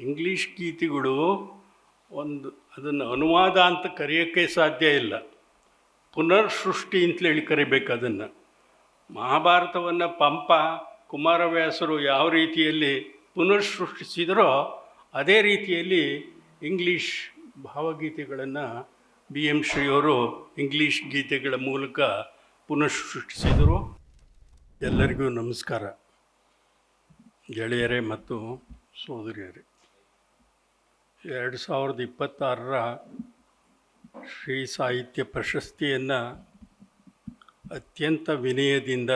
English ಗೀತೆಗಳು ಒಂದು ಅದನ್ನು ಅನುವಾದ ಅಂತ ಕರೆಯೋಕ್ಕೆ ಸಾಧ್ಯ ಇಲ್ಲ. ಪುನರ್ ಸೃಷ್ಟಿ ಅಂತೇಳಿ ಕರಿಬೇಕು ಅದನ್ನು. ಮಹಾಭಾರತವನ್ನು ಪಂಪ, ಕುಮಾರವ್ಯಾಸರು ಯಾವ ರೀತಿಯಲ್ಲಿ ಪುನರ್ ಸೃಷ್ಟಿಸಿದರೋ ಅದೇ ರೀತಿಯಲ್ಲಿ ಇಂಗ್ಲೀಷ್ ಭಾವಗೀತೆಗಳನ್ನು ಬಿ ಎಂ ಶ್ರೀಯವರು ಇಂಗ್ಲೀಷ್ ಗೀತೆಗಳ ಮೂಲಕ ಪುನಃ ಸೃಷ್ಟಿಸಿದರು ಎಲ್ಲರಿಗೂ ನಮಸ್ಕಾರ. ಗೆಳೆಯರೇ ಮತ್ತು ಸೋದರಿಯರೇ. ಎರಡು ಸಾವಿರದ ಇಪ್ಪತ್ತಾರರ ಶ್ರೀ ಸಾಹಿತ್ಯ ಪ್ರಶಸ್ತಿಯನ್ನು ಅತ್ಯಂತ ವಿನಯದಿಂದ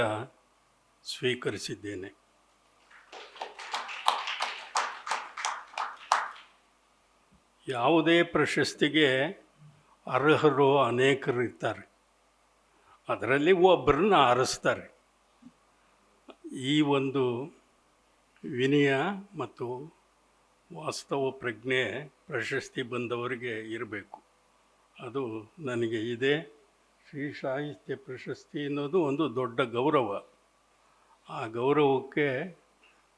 ಸ್ವೀಕರಿಸಿದ್ದೇನೆ. ಯಾವುದೇ ಪ್ರಶಸ್ತಿಗೆ ಅರ್ಹರು ಅನೇಕರು ಇರ್ತಾರೆ ಅದರಲ್ಲಿ ಒಬ್ಬರನ್ನ ಆರಿಸ್ತಾರೆ. ಈ ಒಂದು ವಿನಯ ಮತ್ತು ವಾಸ್ತವ ಪ್ರಜ್ಞೆ ಪ್ರಶಸ್ತಿ ಬಂದವರಿಗೆ ಇರಬೇಕು. ಅದು ನನಗೆ ಇದೆ. ಶ್ರೀ ಸಾಹಿತ್ಯ ಪ್ರಶಸ್ತಿ ಅನ್ನೋದು ಒಂದು ದೊಡ್ಡ ಗೌರವ. ಆ ಗೌರವಕ್ಕೆ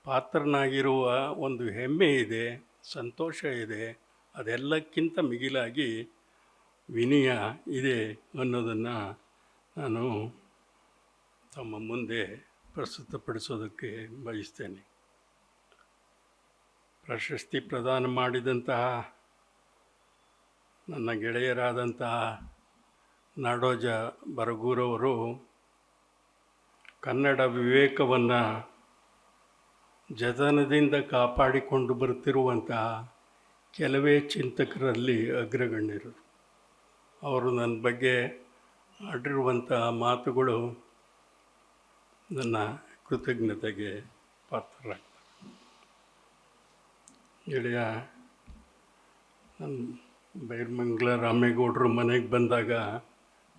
ಪಾತ್ರನಾಗಿರುವ ಒಂದು ಹೆಮ್ಮೆ ಇದೆ, ಸಂತೋಷ ಇದೆ, ಅದೆಲ್ಲಕ್ಕಿಂತ ಮಿಗಿಲಾಗಿ ವಿನಯ ಇದೆ ಅನ್ನೋದನ್ನು ನಾನು ತಮ್ಮ ಮುಂದೆ ಪ್ರಸ್ತುತಪಡಿಸೋದಕ್ಕೆ ಬಯಸ್ತೇನೆ. ಪ್ರಶಸ್ತಿ ಪ್ರದಾನ ಮಾಡಿದಂತಹ ನನ್ನ ಗೆಳೆಯರಾದಂತಹ ನಾಡೋಜ ಬರಗೂರವರು ಕನ್ನಡ ವಿವೇಕವನ್ನು ಜತನದಿಂದ ಕಾಪಾಡಿಕೊಂಡು ಬರುತ್ತಿರುವಂತಹ ಕೆಲವೇ ಚಿಂತಕರಲ್ಲಿ ಅಗ್ರಗಣ್ಯರು. ಅವರು ನನ್ನ ಬಗ್ಗೆ ಆಡಿರುವಂತಹ ಮಾತುಗಳು ನನ್ನ ಕೃತಜ್ಞತೆಗೆ ಪಾತ್ರರಾಗ್ತವೆ. ಗೆಳೆಯ ನನ್ನ ಬೈರ್ಮಂಗ್ಲ ರಾಮೇಗೌಡರು ಮನೆಗೆ ಬಂದಾಗ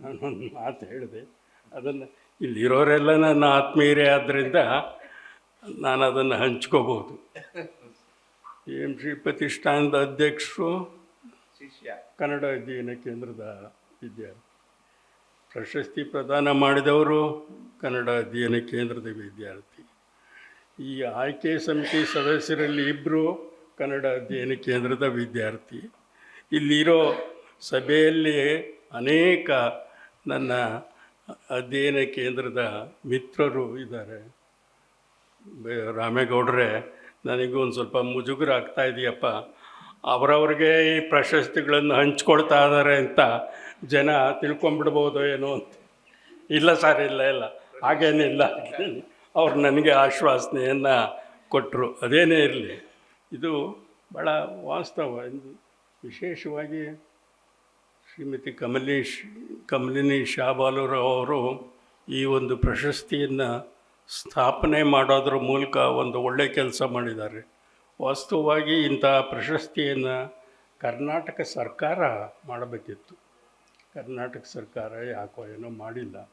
ನಾನೊಂದು ಮಾತು ಹೇಳಿದೆ. ಅದನ್ನು ಇಲ್ಲಿರೋರೆಲ್ಲ ನನ್ನ ಆತ್ಮೀಯರೇ ಆದ್ದರಿಂದ ನಾನು ಅದನ್ನು ಹಂಚ್ಕೋಬೋದು ಎಂ ಶ್ರೀ ಪ್ರತಿಷ್ಠಾನದ ಅಧ್ಯಕ್ಷರು ಶಿಷ್ಯ. ಕನ್ನಡ ಅಧ್ಯಯನ ಕೇಂದ್ರದ ವಿದ್ಯಾರ್ಥಿ. ಪ್ರಶಸ್ತಿ ಪ್ರದಾನ ಮಾಡಿದವರು ಕನ್ನಡ ಅಧ್ಯಯನ ಕೇಂದ್ರದ ವಿದ್ಯಾರ್ಥಿ. ಈ ಆಯ್ಕೆ ಸಮಿತಿ ಸದಸ್ಯರಲ್ಲಿ ಇಬ್ಬರು ಕನ್ನಡ ಅಧ್ಯಯನ ಕೇಂದ್ರದ ವಿದ್ಯಾರ್ಥಿ. ಇಲ್ಲಿರೋ ಸಭೆಯಲ್ಲಿ ಅನೇಕ ನನ್ನ ಅಧ್ಯಯನ ಕೇಂದ್ರದ ಮಿತ್ರರು ಇದ್ದಾರೆ. ರಾಮೇಗೌಡ್ರೆ, ನನಗೂ ಒಂದು ಸ್ವಲ್ಪ ಮುಜುಗರ ಆಗ್ತಾ ಇದೆಯಪ್ಪ. ಅವರವ್ರಿಗೆ ಈ ಪ್ರಶಸ್ತಿಗಳನ್ನು ಹಂಚ್ಕೊಳ್ತಾ ಇದ್ದಾರೆ ಅಂತ ಜನ ತಿಳ್ಕೊಂಬಿಡ್ಬೋದು ಏನೋ ಅಂತ. ಇಲ್ಲ ಸರ್, ಇಲ್ಲ ಇಲ್ಲ. ಹಾಗೇನಿಲ್ಲ. ಅವ್ರು ನನಗೆ ಆಶ್ವಾಸನೆಯನ್ನು ಕೊಟ್ಟರು ಅದೇನೇ ಇರಲಿ. ಇದು ಭಾಳ ವಾಸ್ತವ. ಎಂದು ವಿಶೇಷವಾಗಿ ಶ್ರೀಮತಿ ಕಮಲೇಶ್ ಕಮಲಿನಿ ಶಾಬಾಲುರಾವ್ ಅವರು ಈ ಒಂದು ಪ್ರಶಸ್ತಿಯನ್ನು ಸ್ಥಾಪನೆ ಮಾಡೋದ್ರ ಮೂಲಕ ಒಂದು ಒಳ್ಳೆಯ ಕೆಲಸ ಮಾಡಿದ್ದಾರೆ. ವಾಸ್ತವವಾಗಿ ಇಂತಹ ಪ್ರಶಸ್ತಿಯನ್ನು ಕರ್ನಾಟಕ ಸರ್ಕಾರ ಮಾಡಬೇಕಿತ್ತು. ಕರ್ನಾಟಕ ಸರ್ಕಾರ ಯಾಕೋ ಏನೋ ಮಾಡಿಲ್ಲ.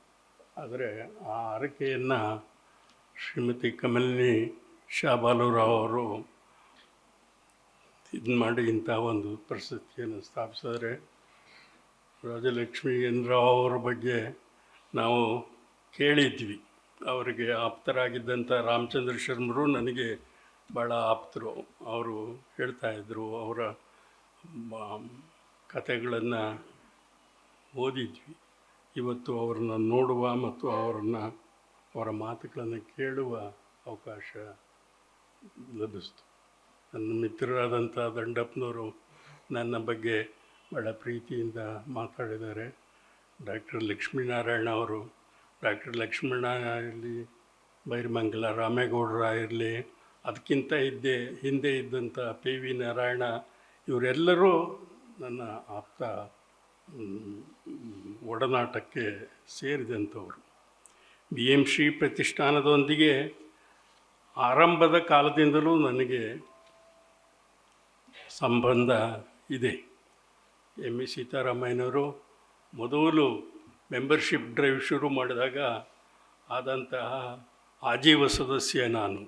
ಆದರೆ ಆ ಹರಕೆಯನ್ನು ಶ್ರೀಮತಿ ಕಮಲಿನಿ ಶಾಬಾಲುರಾವ್ ಅವರು ಇದು ಮಾಡಿ ಇಂಥ ಒಂದು ಪರಿಸ್ಥಿತಿಯನ್ನು ಸ್ಥಾಪಿಸಿದರೆ ರಾಜಲಕ್ಷ್ಮಿ ರಾವ್ ಅವರ ಬಗ್ಗೆ ನಾವು ಕೇಳಿದ್ವಿ. ಅವರಿಗೆ ಆಪ್ತರಾಗಿದ್ದಂಥ ರಾಮಚಂದ್ರ ಶರ್ಮರು ನನಗೆ ಭಾಳ ಆಪ್ತರು. ಅವರು ಹೇಳ್ತಾಯಿದ್ರು ಅವರ ಕಥೆಗಳನ್ನು ಓದಿದ್ವಿ. ಇವತ್ತು ಅವರನ್ನು ನೋಡುವ ಮತ್ತು ಅವರನ್ನು, ಅವರ ಮಾತುಗಳನ್ನು ಕೇಳುವ ಅವಕಾಶ ಲಭಿಸ್ತು. ನನ್ನ ಮಿತ್ರರಾದಂಥ ದಂಡಪ್ಪನವರು ನನ್ನ ಬಗ್ಗೆ ಭಾಳ ಪ್ರೀತಿಯಿಂದ ಮಾತಾಡಿದ್ದಾರೆ. ಡಾಕ್ಟರ್ ಲಕ್ಷ್ಮೀನಾರಾಯಣ ಅವರು, ಡಾಕ್ಟರ್ ಲಕ್ಷ್ಮಣ ಇರಲಿ, ಬೈರಮಂಗಲ ರಾಮೇಗೌಡರ ಇರಲಿ, ಅದಕ್ಕಿಂತ ಇದ್ದೇ, ಹಿಂದೆ ಇದ್ದಂಥ ಪಿ ವಿ ನಾರಾಯಣ ಇವರೆಲ್ಲರೂ ನನ್ನ ಆಪ್ತ ಒಡನಾಟಕ್ಕೆ ಸೇರಿದಂಥವರು. ಬಿ ಎಂ ಶ್ರೀ ಪ್ರತಿಷ್ಠಾನದೊಂದಿಗೆ ಆರಂಭದ ಕಾಲದಿಂದಲೂ ನನಗೆ ಸಂಬಂಧ ಇದೆ. ಎಂ ಇ ಸೀತಾರಾಮಯ್ಯನವರು ಮೊದಲು ಮೆಂಬರ್ಶಿಪ್ ಡ್ರೈವ್ ಶುರು ಮಾಡಿದಾಗ ಆದಂತಹ ಆಜೀವ ಸದಸ್ಯ ನಾನು.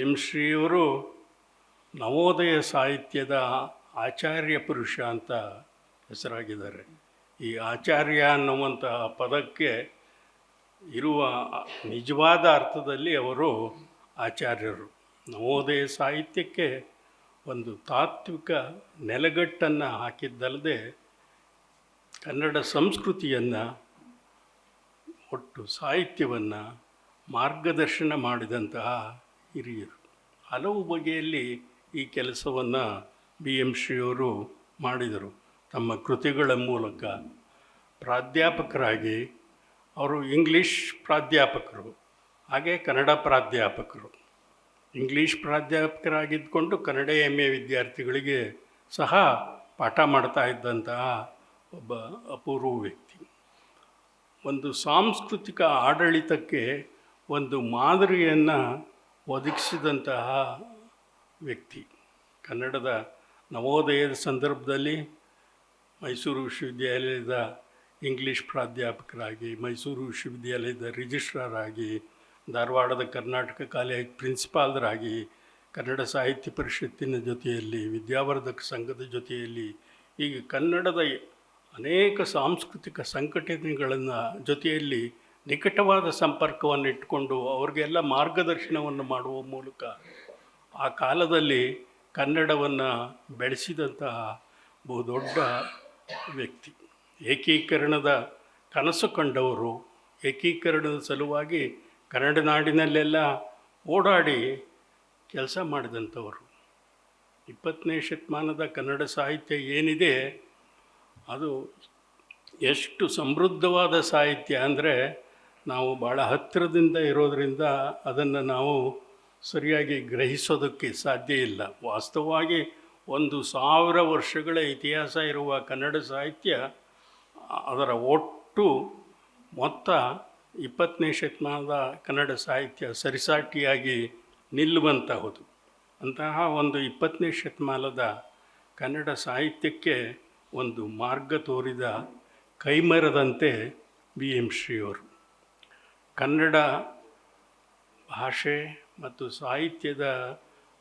ಎಂ. ಶ್ರೀಯವರು ನವೋದಯ ಸಾಹಿತ್ಯದ ಆಚಾರ್ಯ ಪುರುಷ ಅಂತ ಹೆಸರಾಗಿದ್ದಾರೆ. ಈ ಆಚಾರ್ಯ ಅನ್ನುವಂತಹ ಪದಕ್ಕೆ ಇರುವ ನಿಜವಾದ ಅರ್ಥದಲ್ಲಿ ಅವರು ಆಚಾರ್ಯರು. ನವೋದಯ ಸಾಹಿತ್ಯಕ್ಕೆ ಒಂದು ತಾತ್ವಿಕ ನೆಲೆಗಟ್ಟನ್ನು ಹಾಕಿದ್ದಲ್ಲದೆ ಕನ್ನಡ ಸಂಸ್ಕೃತಿಯನ್ನು, ಒಟ್ಟು ಸಾಹಿತ್ಯವನ್ನು ಮಾರ್ಗದರ್ಶನ ಮಾಡಿದಂತಹ ಹಿರಿಯರು. ಹಲವು ಬಗೆಯಲ್ಲಿ ಈ ಕೆಲಸವನ್ನು ಬಿ ಎಂ ಶ್ರೀಯವರು ಮಾಡಿದರು. ತಮ್ಮ ಕೃತಿಗಳ ಮೂಲಕ ಪ್ರಾಧ್ಯಾಪಕರಾಗಿ, ಅವರು ಇಂಗ್ಲೀಷ್ ಪ್ರಾಧ್ಯಾಪಕರು, ಹಾಗೆ ಕನ್ನಡ ಪ್ರಾಧ್ಯಾಪಕರು. ಇಂಗ್ಲೀಷ್ ಪ್ರಾಧ್ಯಾಪಕರಾಗಿದ್ದುಕೊಂಡು ಕನ್ನಡ ಎಂ ಎ ವಿದ್ಯಾರ್ಥಿಗಳಿಗೆ ಸಹ ಪಾಠ ಮಾಡ್ತಾ ಇದ್ದಂತಹ ಒಬ್ಬ ಅಪೂರ್ವ ವ್ಯಕ್ತಿ. ಒಂದು ಸಾಂಸ್ಕೃತಿಕ ಆಡಳಿತಕ್ಕೆ ಒಂದು ಮಾದರಿಯನ್ನು ಒದಗಿಸಿದಂತಹ ವ್ಯಕ್ತಿ. ಕನ್ನಡದ ನವೋದಯದ ಸಂದರ್ಭದಲ್ಲಿ ಮೈಸೂರು ವಿಶ್ವವಿದ್ಯಾಲಯದ ಇಂಗ್ಲೀಷ್ ಪ್ರಾಧ್ಯಾಪಕರಾಗಿ, ಮೈಸೂರು ವಿಶ್ವವಿದ್ಯಾಲಯದ ರಿಜಿಸ್ಟ್ರಾರ್ ಆಗಿ ಧಾರವಾಡದ ಕರ್ನಾಟಕ ಕಾಲೇಜ್ ಪ್ರಿನ್ಸಿಪಾಲ್ರಾಗಿ ಕನ್ನಡ ಸಾಹಿತ್ಯ ಪರಿಷತ್ತಿನ ಜೊತೆಯಲ್ಲಿ, ವಿದ್ಯಾವರ್ಧಕ ಸಂಘದ ಜೊತೆಯಲ್ಲಿ ಈಗ ಕನ್ನಡದ ಅನೇಕ ಸಾಂಸ್ಕೃತಿಕ ಸಂಘಟನೆಗಳನ್ನು ಜೊತೆಯಲ್ಲಿ ನಿಕಟವಾದ ಸಂಪರ್ಕವನ್ನು ಇಟ್ಟುಕೊಂಡು ಅವ್ರಿಗೆಲ್ಲ ಮಾರ್ಗದರ್ಶನವನ್ನು ಮಾಡುವ ಮೂಲಕ ಆ ಕಾಲದಲ್ಲಿ ಕನ್ನಡವನ್ನು ಬೆಳೆಸಿದಂತಹ ಬಹುದೊಡ್ಡ ವ್ಯಕ್ತಿ. ಏಕೀಕರಣದ ಕನಸು ಕಂಡವರು ಏಕೀಕರಣದ ಸಲುವಾಗಿ ಕನ್ನಡ ನಾಡಿನಲ್ಲೆಲ್ಲ ಓಡಾಡಿ ಕೆಲಸ ಮಾಡಿದಂಥವರು. ಇಪ್ಪತ್ತನೇ ಶತಮಾನದ ಕನ್ನಡ ಸಾಹಿತ್ಯ ಏನಿದೆ, ಅದು ಎಷ್ಟು ಸಮೃದ್ಧವಾದ ಸಾಹಿತ್ಯ ಅಂದರೆ ನಾವು ಭಾಳ ಹತ್ತಿರದಿಂದ ಇರೋದರಿಂದ ಅದನ್ನು ನಾವು ಸರಿಯಾಗಿ ಗ್ರಹಿಸೋದಕ್ಕೆ ಸಾಧ್ಯ ಇಲ್ಲ. ವಾಸ್ತವವಾಗಿ ಒಂದು ಸಾವಿರ ವರ್ಷಗಳ ಇತಿಹಾಸ ಇರುವ ಕನ್ನಡ ಸಾಹಿತ್ಯ ಅದರ ಒಟ್ಟು ಮೊತ್ತ ಇಪ್ಪತ್ತನೇ ಶತಮಾನದ ಕನ್ನಡ ಸಾಹಿತ್ಯ ಸರಿಸಾಟಿಯಾಗಿ ನಿಲ್ಲುವಂತಹುದು. ಅಂತಹ ಒಂದು ಇಪ್ಪತ್ತನೇ ಶತಮಾನದ ಕನ್ನಡ ಸಾಹಿತ್ಯಕ್ಕೆ ಒಂದು ಮಾರ್ಗ ತೋರಿದ ಕೈಮರದಂತೆ ಬಿ ಎಂ ಶ್ರೀಯವರು. ಕನ್ನಡ ಭಾಷೆ ಮತ್ತು ಸಾಹಿತ್ಯದ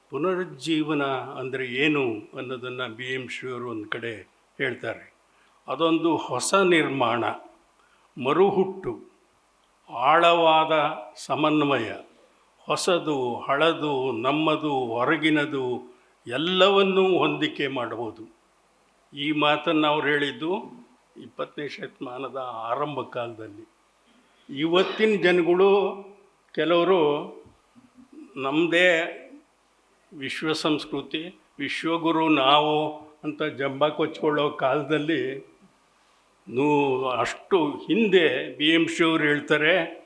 ಪುನರುಜ್ಜೀವನ ಅಂದರೆ ಏನು ಅನ್ನೋದನ್ನು ಬಿ ಎಂ ಶ್ರೀಯವರು ಒಂದು ಕಡೆ ಹೇಳ್ತಾರೆ. ಅದೊಂದು ಹೊಸ ನಿರ್ಮಾಣ, ಮರುಹುಟ್ಟು. ಆಳವಾದ ಸಮನ್ವಯ, ಹೊಸದು, ಹಳದು, ನಮ್ಮದು, ಹೊರಗಿನದು, ಎಲ್ಲವನ್ನೂ ಹೊಂದಿಕೆ ಮಾಡಬಹುದು. ಈ ಮಾತನ್ನು ಅವ್ರು ಹೇಳಿದ್ದು ಇಪ್ಪತ್ತನೇ ಶತಮಾನದ ಆರಂಭ ಕಾಲದಲ್ಲಿ ಇವತ್ತಿನ ಜನಗಳು ಕೆಲವರು ನಮ್ಮದೇ ವಿಶ್ವ ಸಂಸ್ಕೃತಿ ವಿಶ್ವಗುರು ನಾವು ಅಂತ ಜಂಬ ಕೊಚ್ಕೊಳ್ಳೋ ಕಾಲದಲ್ಲಿ ನೂ ಅಷ್ಟು ಹಿಂದೆ ಬಿ ಎಂ ಶಿವರು ಹೇಳ್ತಾರೆ,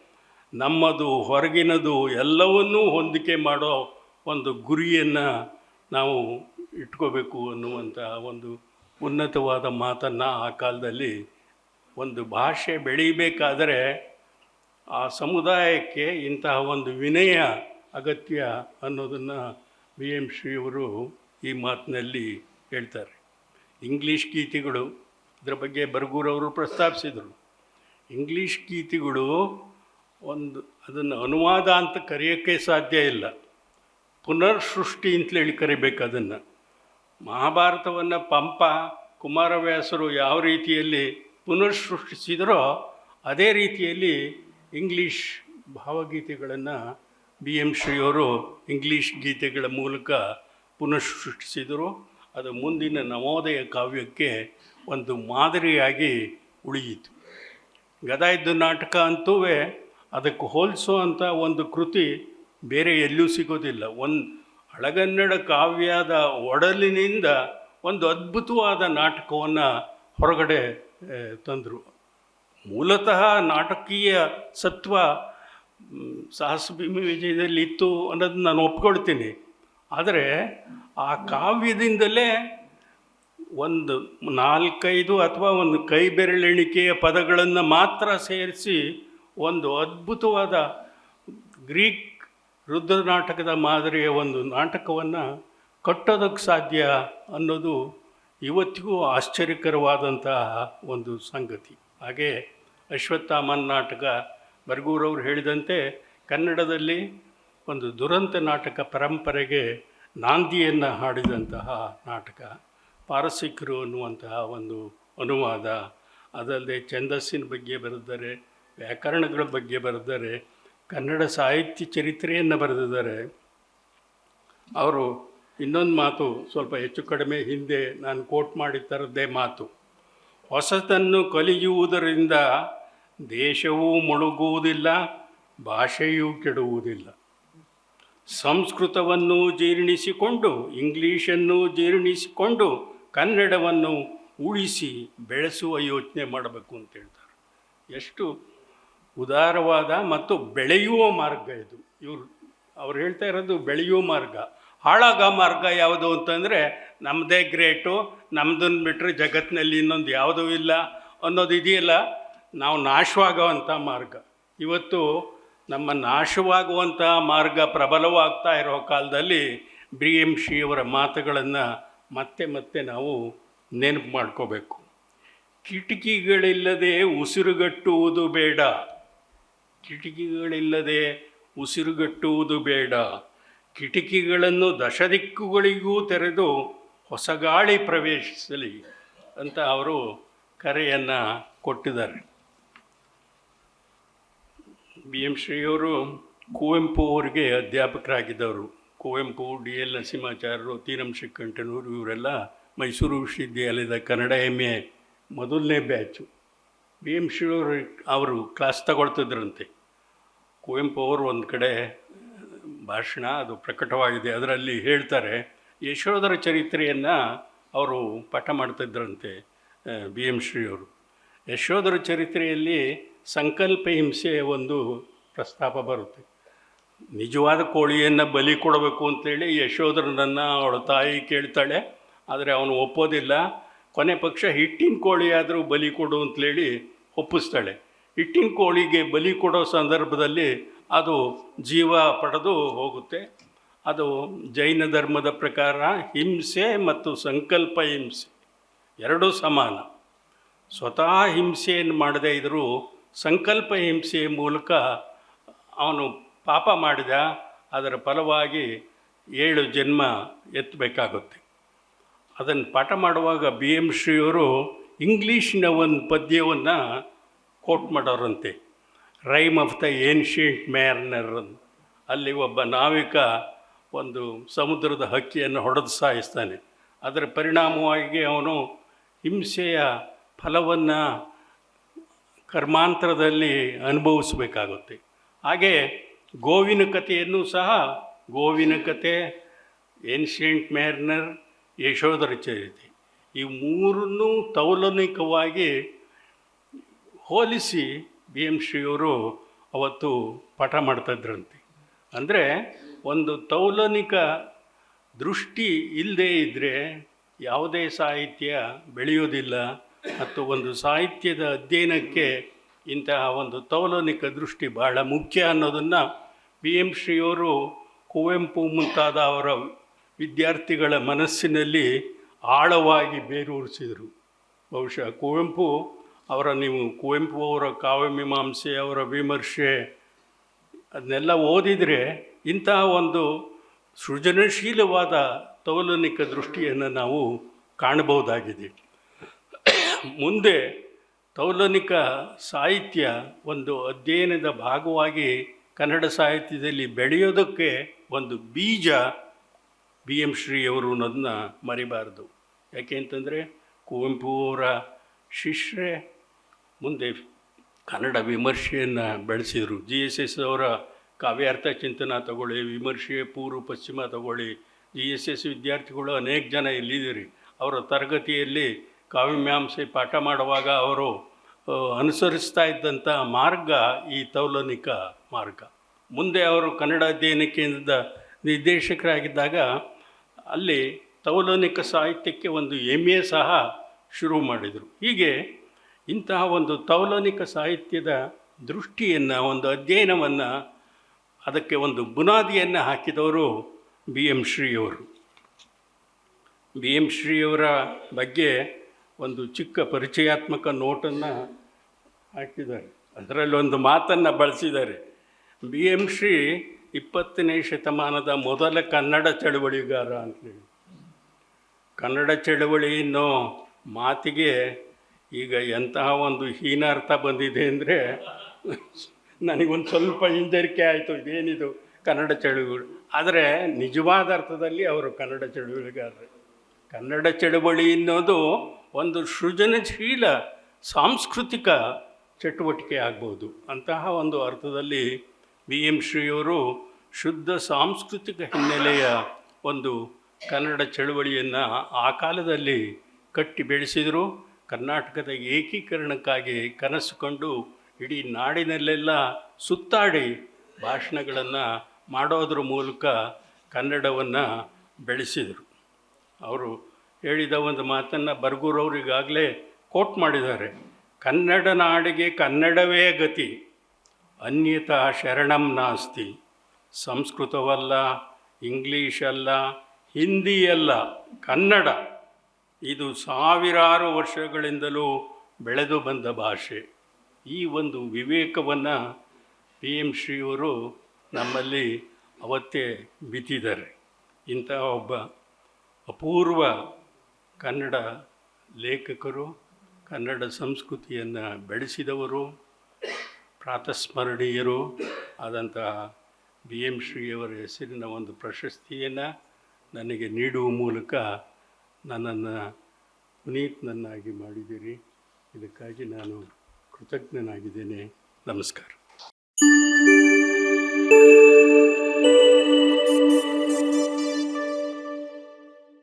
ನಮ್ಮದು ಹೊರಗಿನದು ಎಲ್ಲವನ್ನೂ ಹೊಂದಿಕೆ ಮಾಡೋ ಒಂದು ಗುರಿಯನ್ನು ನಾವು ಇಟ್ಕೋಬೇಕು ಅನ್ನುವಂಥ ಒಂದು ಉನ್ನತವಾದ ಮಾತನ್ನು ಆ ಕಾಲದಲ್ಲಿ ಒಂದು ಭಾಷೆ ಬೆಳೀಬೇಕಾದರೆ ಆ ಸಮುದಾಯಕ್ಕೆ ಇಂತಹ ಒಂದು ವಿನಯ ಅಗತ್ಯ ಅನ್ನೋದನ್ನು ಬಿ ಎಂ ಶ್ರೀಯವರು ಈ ಮಾತಿನಲ್ಲಿ ಹೇಳ್ತಾರೆ. ಇಂಗ್ಲೀಷ್ ಗೀತೆಗಳು ಇದರ ಬಗ್ಗೆ ಬರಗೂರವರು ಪ್ರಸ್ತಾಪಿಸಿದರು. ಇಂಗ್ಲೀಷ್ ಗೀತೆಗಳು ಒಂದು ಅದನ್ನು ಅನುವಾದ ಅಂತ ಕರೆಯೋಕ್ಕೆ ಸಾಧ್ಯ ಇಲ್ಲ. ಪುನರ್ ಸೃಷ್ಟಿ ಅಂತೇಳಿ ಕರಿಬೇಕು ಅದನ್ನು. ಮಹಾಭಾರತವನ್ನು ಪಂಪ, ಕುಮಾರವ್ಯಾಸರು ಯಾವ ರೀತಿಯಲ್ಲಿ ಪುನರ್ ಸೃಷ್ಟಿಸಿದರೋ ಅದೇ ರೀತಿಯಲ್ಲಿ ಇಂಗ್ಲೀಷ್ ಭಾವಗೀತೆಗಳನ್ನು ಬಿ ಎಂ ಶ್ರೀಯವರು ಇಂಗ್ಲೀಷ್ ಗೀತೆಗಳ ಮೂಲಕ ಪುನಃ ಸೃಷ್ಟಿಸಿದರು ಅದು ಮುಂದಿನ ನವೋದಯ ಕಾವ್ಯಕ್ಕೆ ಒಂದು ಮಾದರಿಯಾಗಿ ಉಳಿಯಿತು. ಗದಾಯುದ್ಧ ನಾಟಕ ಅಂತೂ ಅದಕ್ಕೆ ಹೋಲಿಸುವಂಥ ಒಂದು ಕೃತಿ ಬೇರೆ ಎಲ್ಲೂ ಸಿಗೋದಿಲ್ಲ. ಒಂದು ಹಳಗನ್ನಡ ಕಾವ್ಯದ ಒಡಲಿನಿಂದ ಒಂದು ಅದ್ಭುತವಾದ ನಾಟಕವನ್ನು ಹೊರಗಡೆ ತಂದರು. ಮೂಲತಃ ನಾಟಕೀಯ ಸತ್ವ ಸಾಹಸ ವಿಜಯದಲ್ಲಿ ಇತ್ತು ಅನ್ನೋದನ್ನ ನಾನು ಒಪ್ಕೊಳ್ತೀನಿ. ಆದರೆ ಆ ಕಾವ್ಯದಿಂದಲೇ ಒಂದು ನಾಲ್ಕೈದು ಅಥವಾ ಒಂದು ಕೈ ಬೆರಳೆಣಿಕೆಯ ಪದಗಳನ್ನು ಮಾತ್ರ ಸೇರಿಸಿ ಒಂದು ಅದ್ಭುತವಾದ ಗ್ರೀಕ್ ರುದ್ರ ನಾಟಕದ ಮಾದರಿಯ ಒಂದು ನಾಟಕವನ್ನು ಕಟ್ಟೋದಕ್ಕೆ ಸಾಧ್ಯ ಅನ್ನೋದು ಇವತ್ತಿಗೂ ಆಶ್ಚರ್ಯಕರವಾದಂತಹ ಒಂದು ಸಂಗತಿ. ಹಾಗೆ ಅಶ್ವತ್ಥಾಮನ್ ನಾಟಕ ಬರ್ಗೂರವರು ಹೇಳಿದಂತೆ ಕನ್ನಡದಲ್ಲಿ ಒಂದು ದುರಂತ ನಾಟಕ ಪರಂಪರೆಗೆ ನಾಂದಿಯನ್ನು ಹಾಡಿದಂತಹ ನಾಟಕ, ಪಾರಸಿಕರು ಅನ್ನುವಂತಹ ಒಂದು ಅನುವಾದ. ಅದಲ್ಲದೆ ಛಂದಸ್ಸಿನ ಬಗ್ಗೆ ಬರೆದರೆ ವ್ಯಾಕರಣಗಳ ಬಗ್ಗೆ ಬರೆದರೆ ಕನ್ನಡ ಸಾಹಿತ್ಯ ಚರಿತ್ರೆಯನ್ನು ಬರೆದಿದ್ದಾರೆ. ಅವರು ಇನ್ನೊಂದು ಮಾತು ಸ್ವಲ್ಪ ಹೆಚ್ಚು ಕಡಿಮೆ, ಹಿಂದೆ ನಾನು ಕೋಟ್ ಮಾಡಿದ ತರದ್ದೇ ಮಾತು. ಹೊಸತನ್ನು ಕಲಿಯುವುದರಿಂದ ದೇಶವೂ ಮುಳುಗುವುದಿಲ್ಲ, ಭಾಷೆಯೂ ಕೆಡುವುದಿಲ್ಲ. ಸಂಸ್ಕೃತವನ್ನು ಜೀರ್ಣಿಸಿಕೊಂಡು, ಇಂಗ್ಲೀಷನ್ನು ಜೀರ್ಣಿಸಿಕೊಂಡು, ಕನ್ನಡವನ್ನು ಉಳಿಸಿ ಬೆಳೆಸುವ ಯೋಚನೆ ಮಾಡಬೇಕು ಅಂತ ಹೇಳ್ತಾರೆ. ಎಷ್ಟು ಉದಾರವಾದ ಮತ್ತು ಬೆಳೆಯುವ ಮಾರ್ಗ ಇದು. ಇವರು, ಅವ್ರು ಹೇಳ್ತಾ ಇರೋದು ಬೆಳೆಯುವ ಮಾರ್ಗ. ಹಾಳಾಗೋ ಮಾರ್ಗ ಯಾವುದು ಅಂತಂದರೆ ನಮ್ಮದೇ ಗ್ರೇಟು ನಮ್ಮದನ್ನು ಬಿಟ್ಟರೆ ಜಗತ್ತಿನಲ್ಲಿ ಇನ್ನೊಂದು ಯಾವುದೂ ಇಲ್ಲ ಅನ್ನೋದು ಇದೆಯಲ್ಲ, ನಾವು ನಾಶವಾಗುವಂಥ ಮಾರ್ಗ. ಇವತ್ತು ನಮ್ಮ ನಾಶವಾಗುವಂಥ ಮಾರ್ಗ ಪ್ರಬಲವಾಗ್ತಾ ಇರೋ ಕಾಲದಲ್ಲಿ ಬಿ ಎಂ ಶಿಯವರ ಮಾತುಗಳನ್ನು ಮತ್ತೆ ಮತ್ತೆ ನಾವು ನೆನಪು ಮಾಡ್ಕೋಬೇಕು. ಕಿಟಕಿಗಳಿಲ್ಲದೆ ಉಸಿರುಗಟ್ಟುವುದು ಬೇಡ. ಕಿಟಕಿಗಳಿಲ್ಲದೆ ಉಸಿರುಗಟ್ಟುವುದು ಬೇಡ. ಕಿಟಕಿಗಳನ್ನು ದಶದಿಕ್ಕುಗಳಿಗೂ ತೆರೆದು ಹೊಸ ಗಾಳಿ ಪ್ರವೇಶಿಸಲಿ ಅಂತ ಅವರು ಕರೆಯನ್ನು ಕೊಟ್ಟಿದ್ದಾರೆ. ಬಿ ಎಂ ಶ್ರೀಯವರು ಕುವೆಂಪು ಅವರಿಗೆ ಅಧ್ಯಾಪಕರಾಗಿದ್ದವರು. ಕುವೆಂಪು, ಡಿ ಎಲ್ ನರಸಿಂಹಾಚಾರ್ಯರು, ತೀರಂ ಶ್ರೀಕಂಠನೂರು ಇವರೆಲ್ಲ ಮೈಸೂರು ವಿಶ್ವವಿದ್ಯಾಲಯದ ಕನ್ನಡ ಎಂ ಎ ಮೊದಲನೇ ಬ್ಯಾಚು. ಬಿ ಎಂ ಶ್ರೀಯವರು ಅವರು ಕ್ಲಾಸ್ ತಗೊಳ್ತಿದ್ರಂತೆ. ಕುವೆಂಪು ಅವರು ಒಂದು ಕಡೆ, ಭಾಷಣ ಅದು ಪ್ರಕಟವಾಗಿದೆ, ಅದರಲ್ಲಿ ಹೇಳ್ತಾರೆ, ಯಶೋಧರ ಚರಿತ್ರೆಯನ್ನು ಅವರು ಪಾಠ ಮಾಡ್ತಿದ್ರಂತೆ ಬಿ ಎಂ ಶ್ರೀಯವರು. ಯಶೋಧರ ಚರಿತ್ರೆಯಲ್ಲಿ ಸಂಕಲ್ಪ ಹಿಂಸೆ ಒಂದು ಪ್ರಸ್ತಾಪ ಬರುತ್ತೆ. ನಿಜವಾದ ಕೋಳಿಯನ್ನು ಬಲಿ ಕೊಡಬೇಕು ಅಂತೇಳಿ ಯಶೋಧರನನ್ನು ಅವಳ ತಾಯಿ ಕೇಳ್ತಾಳೆ. ಆದರೆ ಅವನು ಒಪ್ಪೋದಿಲ್ಲ. ಕೊನೆ ಪಕ್ಷ ಹಿಟ್ಟಿನ ಕೋಳಿ ಆದರೂ ಬಲಿ ಕೊಡು ಅಂತೇಳಿ ಒಪ್ಪಿಸ್ತಾಳೆ. ಹಿಟ್ಟಿನ ಕೋಳಿಗೆ ಬಲಿ ಕೊಡೋ ಸಂದರ್ಭದಲ್ಲಿ ಅದು ಜೀವ ಪಡೆದು ಹೋಗುತ್ತೆ. ಅದು ಜೈನ ಧರ್ಮದ ಪ್ರಕಾರ ಹಿಂಸೆ ಮತ್ತು ಸಂಕಲ್ಪ ಹಿಂಸೆ. ಎರಡೂ ಸಮಾನ. ಸ್ವತಃ ಹಿಂಸೆಯನ್ನು ಮಾಡದೇ ಇದ್ದರೂ ಸಂಕಲ್ಪ ಹಿಂಸೆಯ ಮೂಲಕ ಅವನು ಪಾಪ ಮಾಡಿದ, ಅದರ ಫಲವಾಗಿ ಏಳು ಜನ್ಮ ಎತ್ತಬೇಕಾಗುತ್ತೆ. ಅದನ್ನು ಪಾಠ ಮಾಡುವಾಗ ಬಿ ಎಂ ಶ್ರೀಯವರು ಇಂಗ್ಲೀಷಿನ ಒಂದು ಪದ್ಯವನ್ನು quote ಮಾಡೋರಂತೆ. Rime of the ancient mariner ಅಲ್ಲಿ ಒಬ್ಬ ನಾವಿಕ ಒಂದು ಸಮುದ್ರದ ಹಕ್ಕಿಯನ್ನು ಹೊಡೆದು ಸಾಯಿಸ್ತಾನೆ. ಅದರ ಪರಿಣಾಮವಾಗಿ ಅವನು ಹಿಂಸೆಯ ಫಲವನ್ನು ಕರ್ಮಾಂತರದಲ್ಲಿ ಅನುಭವಿಸಬೇಕಾಗುತ್ತೆ. ಹಾಗೆ ಗೋವಿನ ಕಥೆಯನ್ನು ಸಹ ಗೋವಿನ ಕತೆ ಏನ್ಷಿಯಂಟ್ ಮ್ಯಾರ್ನರ್, ಯಶೋಧರ ಚರಿತೆ ಈ ಮೂರನ್ನೂ ತೌಲನಿಕವಾಗಿ ಹೋಲಿಸಿ ಬಿ ಎಂ ಶ್ರೀಯವರು ಅವತ್ತು ಪಾಠ ಮಾಡ್ತಾಯಿದ್ರಂತೆ ಅಂದರೆ ಒಂದು ತೌಲನಿಕ ದೃಷ್ಟಿ ಇಲ್ಲದೇ ಇದ್ದರೆ ಯಾವುದೇ ಸಾಹಿತ್ಯ ಬೆಳೆಯೋದಿಲ್ಲ. ಮತ್ತು ಒಂದು ಸಾಹಿತ್ಯದ ಅಧ್ಯಯನಕ್ಕೆ ಇಂತಹ ಒಂದು ತೌಲನಿಕ ದೃಷ್ಟಿ ಬಹಳ ಮುಖ್ಯ ಅನ್ನೋದನ್ನು ಬಿ ಎಂ ಶ್ರೀಯವರು ಕುವೆಂಪು ಮುಂತಾದ ಅವರ ವಿದ್ಯಾರ್ಥಿಗಳ ಮನಸ್ಸಿನಲ್ಲಿ ಆಳವಾಗಿ ಬೇರೂರಿಸಿದರು. ಬಹುಶಃ ಕುವೆಂಪು ಅವರ ನೀವು ಕುವೆಂಪು ಅವರ ಕಾವ್ಯಮೀಮಾಂಸೆ ಅವರ ವಿಮರ್ಶೆ ಅದನ್ನೆಲ್ಲ ಓದಿದರೆ ಇಂತಹ ಒಂದು ಸೃಜನಶೀಲವಾದ ತೌಲನಿಕ ದೃಷ್ಟಿಯನ್ನು ನಾವು ಕಾಣಬಹುದಾಗಿದೆ. ಮುಂದೆ ತೌಲನಿಕ ಸಾಹಿತ್ಯ ಒಂದು ಅಧ್ಯಯನದ ಭಾಗವಾಗಿ ಕನ್ನಡ ಸಾಹಿತ್ಯದಲ್ಲಿ ಬೆಳೆಯೋದಕ್ಕೆ ಒಂದು ಬೀಜ ಬಿ ಎಂ ಶ್ರೀಯವರು ಅನ್ನೋದನ್ನ ಮರಿಬಾರ್ದು. ಯಾಕೆ ಅಂತಂದರೆ ಕುವೆಂಪು ಅವರ ಶಿಷ್ಯೆ ಮುಂದೆ ಕನ್ನಡ ವಿಮರ್ಶೆಯನ್ನು ಬೆಳೆಸಿದರು. ಜಿ ಎಸ್ ಎಸ್ ಅವರ ಕಾವ್ಯಾರ್ಥ ಚಿಂತನ ತಗೊಳ್ಳಿ, ವಿಮರ್ಶೆ ಪೂರ್ವ ಪಶ್ಚಿಮ ತಗೊಳ್ಳಿ. ಜಿ ಎಸ್ ಎಸ್ ವಿದ್ಯಾರ್ಥಿಗಳು ಅನೇಕ ಜನ ಇಲ್ಲಿದ್ದೀರಿ. ಅವರ ತರಗತಿಯಲ್ಲಿ ಕಾವ್ಯಮೀಮಾಂಸೆ ಪಾಠ ಮಾಡುವಾಗ ಅವರು ಅನುಸರಿಸ್ತಾ ಇದ್ದಂಥ ಮಾರ್ಗ ಈ ತೌಲನಿಕ ಮಾರ್ಗ. ಮುಂದೆ ಅವರು ಕನ್ನಡ ಅಧ್ಯಯನ ಕೇಂದ್ರದ ನಿರ್ದೇಶಕರಾಗಿದ್ದಾಗ ಅಲ್ಲಿ ತೌಲನಿಕ ಸಾಹಿತ್ಯಕ್ಕೆ ಒಂದು ಎಂ ಸಹ ಶುರು ಮಾಡಿದರು. ಹೀಗೆ ಇಂತಹ ಒಂದು ತೌಲನಿಕ ಸಾಹಿತ್ಯದ ದೃಷ್ಟಿಯನ್ನು, ಒಂದು ಅಧ್ಯಯನವನ್ನು ಅದಕ್ಕೆ ಒಂದು ಬುನಾದಿಯನ್ನು ಹಾಕಿದವರು ಬಿ ಎಂ ಶ್ರೀಯವರು. ಬಿ ಎಂ ಶ್ರೀಯವರ ಬಗ್ಗೆ ಒಂದು ಚಿಕ್ಕ ಪರಿಚಯಾತ್ಮಕ ನೋಟನ್ನು ಹಾಕಿದ್ದಾರೆ. ಅದರಲ್ಲೊಂದು ಮಾತನ್ನು ಬಳಸಿದ್ದಾರೆ. ಬಿ ಎಂ ಶ್ರೀ ಇಪ್ಪತ್ತನೇ ಶತಮಾನದ ಮೊದಲ ಕನ್ನಡ ಚಳವಳಿಗಾರ ಅಂತೇಳಿ. ಕನ್ನಡ ಚಳವಳಿ ಅನ್ನೋ ಮಾತಿಗೆ ಈಗ ಎಂತಹ ಒಂದು ಹೀನಾರ್ಥ ಬಂದಿದೆ ಅಂದರೆ ನನಗೊಂದು ಸ್ವಲ್ಪ ಹಿಂಜರಿಕೆ ಆಯಿತು, ಇದೇನಿದು ಕನ್ನಡ ಚಳುವಳಿ. ಆದರೆ ನಿಜವಾದ ಅರ್ಥದಲ್ಲಿ ಅವರು ಕನ್ನಡ ಚಳುವಳಿಗಾರರು. ಕನ್ನಡ ಚಳುವಳಿ ಅನ್ನೋದು ಒಂದು ಸೃಜನಶೀಲ ಸಾಂಸ್ಕೃತಿಕ ಚಟುವಟಿಕೆ ಆಗ್ಬೋದು. ಅಂತಹ ಒಂದು ಅರ್ಥದಲ್ಲಿ ಬಿ ಎಂ ಶ್ರೀಯವರು ಶುದ್ಧ ಸಾಂಸ್ಕೃತಿಕ ಹಿನ್ನೆಲೆಯ ಒಂದು ಕನ್ನಡ ಚಳುವಳಿಯನ್ನು ಆ ಕಾಲದಲ್ಲಿ ಕಟ್ಟಿ ಬೆಳೆಸಿದರು. ಕರ್ನಾಟಕದ ಏಕೀಕರಣಕ್ಕಾಗಿ ಕನಸು ಕಂಡು ಇಡೀ ನಾಡಿನಲ್ಲೆಲ್ಲ ಸುತ್ತಾಡಿ ಭಾಷಣಗಳನ್ನು ಮಾಡೋದ್ರ ಮೂಲಕ ಕನ್ನಡವನ್ನು ಬೆಳೆಸಿದರು. ಅವರು ಹೇಳಿದ ಒಂದು ಮಾತನ್ನು ಬರ್ಗೂರವರಿಗಾಗಲೇ ಕೋಟ್ ಮಾಡಿದ್ದಾರೆ. ಕನ್ನಡ ನಾಡಿಗೆ ಕನ್ನಡವೇ ಗತಿ, ಅನ್ಯತಾ ಶರಣಂ ನಾಸ್ತಿ. ಸಂಸ್ಕೃತವಲ್ಲ, ಇಂಗ್ಲೀಷಲ್ಲ ಅಲ್ಲ ಹಿಂದಿ ಅಲ್ಲ ಕನ್ನಡ. ಇದು ಸಾವಿರಾರು ವರ್ಷಗಳಿಂದಲೂ ಬೆಳೆದು ಬಂದ ಭಾಷೆ. ಈ ಒಂದು ವಿವೇಕವನ್ನು ಪಿ ಎಂ ಶ್ರೀಯವರು ನಮ್ಮಲ್ಲಿ ಅವತ್ತೇ ಬಿತ್ತಿದ್ದಾರೆ. ಇಂತಹ ಒಬ್ಬ ಅಪೂರ್ವ ಕನ್ನಡ ಲೇಖಕರು, ಕನ್ನಡ ಸಂಸ್ಕೃತಿಯನ್ನು ಬೆಳೆಸಿದವರು, ಪ್ರಾತಸ್ಮರಣೀಯರು ಆದಂತಹ ಬಿ ಎಂ ಶ್ರೀಯವರ ಹೆಸರಿನ ಒಂದು ಪ್ರಶಸ್ತಿಯನ್ನು ನನಗೆ ನೀಡುವ ಮೂಲಕ ನನ್ನನ್ನು ಪುನೀತ್ನನ್ನಾಗಿ ಮಾಡಿದ್ದೀರಿ. ಇದಕ್ಕಾಗಿ ನಾನು ಕೃತಜ್ಞನಾಗಿದ್ದೇನೆ. ನಮಸ್ಕಾರ.